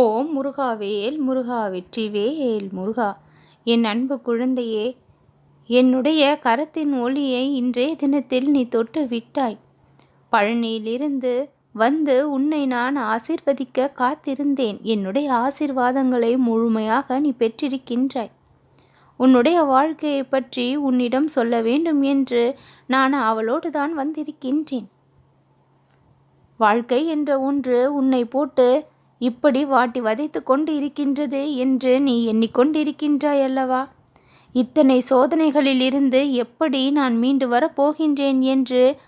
ஓம் முருகாவேல் முருகா வெற்றி வேல் முருகா. என் அன்பு குழந்தையே என்னுடைய கரத்தின் ஒளியை இன்றைய தினத்தில் நீ தொட்டு விட்டாய். பழனியிலிருந்து வந்து உன்னை நான் ஆசிர்வதிக்க காத்திருந்தேன். என்னுடைய ஆசிர்வாதங்களை முழுமையாக நீ பெற்றிருக்கின்றாய். உன்னுடைய வாழ்க்கையை பற்றி உன்னிடம் சொல்ல வேண்டும் என்று நான் அவளோடு தான் வந்திருக்கின்றேன். வாழ்க்கை என்ற ஒன்று உன்னை போட்டு இப்படி வாட்டி வதைத்து கொண்டு இருக்கின்றது என்று நீ எண்ணிக்கொண்டிருக்கின்றாய் அல்லவா இத்தனை சோதனைகளில் இருந்து எப்படி நான் மீண்டு வரப்போகின்றேன் என்று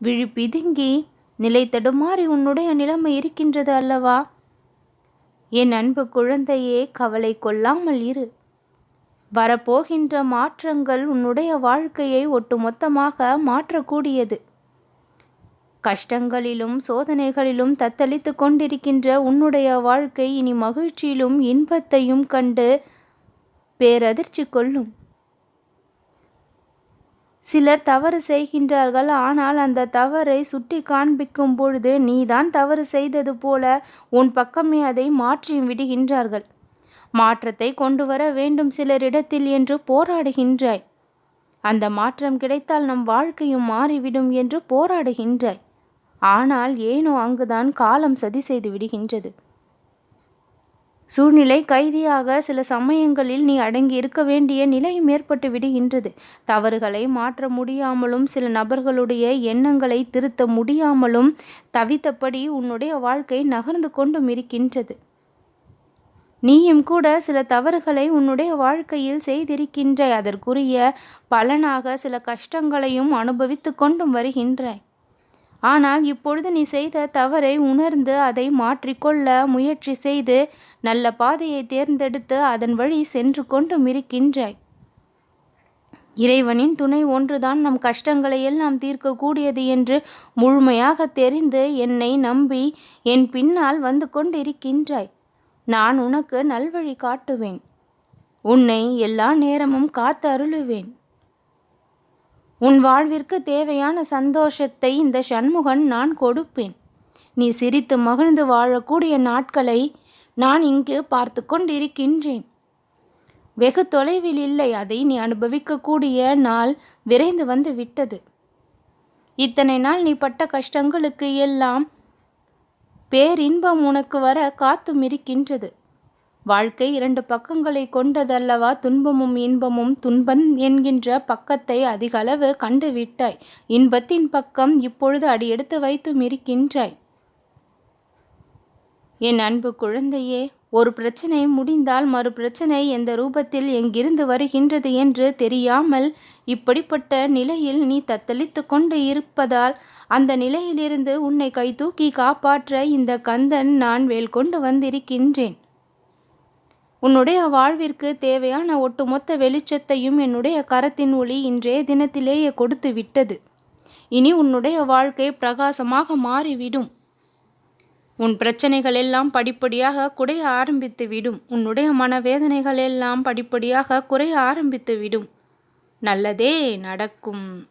விழிப்பிதுங்கி நிலை தடுமாறி உன்னுடைய நிலைமை இருக்கின்றது அல்லவா? என் அன்பு குழந்தையே கவலை கொள்ளாமல் இரு. வரப்போகின்ற மாற்றங்கள் உன்னுடைய வாழ்க்கையை ஒட்டுமொத்தமாக மாற்றக்கூடியது. கஷ்டங்களிலும் சோதனைகளிலும் தத்தளித்து கொண்டிருக்கின்ற உன்னுடைய வாழ்க்கை இனி மகிழ்ச்சியிலும் இன்பத்தையும் கண்டு பேரதிர்ச்சி கொள்ளும். சிலர் தவறு செய்கின்றார்கள் ஆனால் அந்த தவறை சுட்டி காண்பிக்கும் பொழுது நீதான் தவறு செய்தது போல உன் பக்கமே அதை மாற்றி விடுகின்றார்கள். மாற்றத்தை கொண்டு வர வேண்டும் சிலரிடத்தில் என்று போராடுகின்றாய். அந்த மாற்றம் கிடைத்தால் நம் வாழ்க்கையும் மாறிவிடும் என்று போராடுகின்றாய். ஆனால் ஏனோ அங்குதான் காலம் சதி செய்து விடுகின்றது. சூழ்நிலை கைதியாக சில சமயங்களில் நீ அடங்கி இருக்க வேண்டிய நிலையும் ஏற்பட்டு விடுகின்றது. தவறுகளை மாற்ற முடியாமலும் சில நபர்களுடைய எண்ணங்களை திருத்த முடியாமலும் தவித்தபடி உன்னுடைய வாழ்க்கை நகர்ந்து கொண்டும் இருக்கின்றது. நீயும் கூட சில தவறுகளை உன்னுடைய வாழ்க்கையில் செய்திருக்கின்றாய் அதற்குரிய பலனாக சில கஷ்டங்களையும் அனுபவித்து கொண்டும் வருகின்றாய். ஆனால் இப்பொழுது நீ செய்த தவறை உணர்ந்து அதை மாற்றிக்கொள்ள முயற்சி செய்து நல்ல பாதையை தேர்ந்தெடுத்து அதன் வழி சென்று கொண்டும் இருக்கின்றாய். இறைவனின் துணை ஒன்றுதான் நம் கஷ்டங்களை எல்லாம் தீர்க்கக்கூடியது என்று முழுமையாக தெரிந்து என்னை நம்பி என் பின்னால் வந்து கொண்டிருக்கின்றாய். நான் உனக்கு நல்வழி காட்டுவேன். உன்னை எல்லா நேரமும் காத்து அருளுவேன் உன் வாழ்விற்கு தேவையான சந்தோஷத்தை இந்த சண்முகன் நான் கொடுப்பேன். நீ சிரித்து மகிழ்ந்து வாழக்கூடிய நாட்களை நான் இங்கு பார்த்து கொண்டிருக்கின்றேன். வெகு தொலைவில் இல்லை அதை நீ அனுபவிக்கக்கூடிய நாள் விரைந்து வந்து விட்டது. இத்தனை நாள் நீ பட்ட கஷ்டங்களுக்கு எல்லாம் பேரின்பம் உனக்கு வர காத்தும் இருக்கின்றது. வாழ்க்கை இரண்டு பக்கங்களை கொண்டதல்லவா? துன்பமும் இன்பமும் துன்பம் என்கின்ற பக்கத்தை அதிகளவு கண்டுவிட்டாய். இன்பத்தின் பக்கம் இப்பொழுது அடியெடுத்து வைத்தும் இருக்கின்றாய் என் அன்பு குழந்தையே ஒரு பிரச்சனை முடிந்தால் மறு பிரச்சனை எந்த ரூபத்தில் எங்கிருந்து வருகின்றது என்று தெரியாமல் இப்படிப்பட்ட நிலையில் நீ தத்தளித்து கொண்டு இருப்பதால் அந்த நிலையிலிருந்து உன்னை கை தூக்கி காப்பாற்ற இந்த கந்தன் நான் வேல் கொண்டு வந்திருக்கின்றேன். உன்னுடைய வாழ்விற்கு தேவையான ஒட்டுமொத்த வெளிச்சத்தையும் என்னுடைய கரத்தின் ஒளி இன்றைய தினத்திலேயே கொடுத்து விட்டது. இனி உன்னுடைய வாழ்க்கை பிரகாசமாக மாறிவிடும். உன் பிரச்சனைகள் எல்லாம் படிப்படியாக குறைய ஆரம்பித்து விடும். உன்னுடைய மனவேதனைகள் எல்லாம் படிப்படியாக குறைய ஆரம்பித்து விடும். நல்லதே நடக்கும்.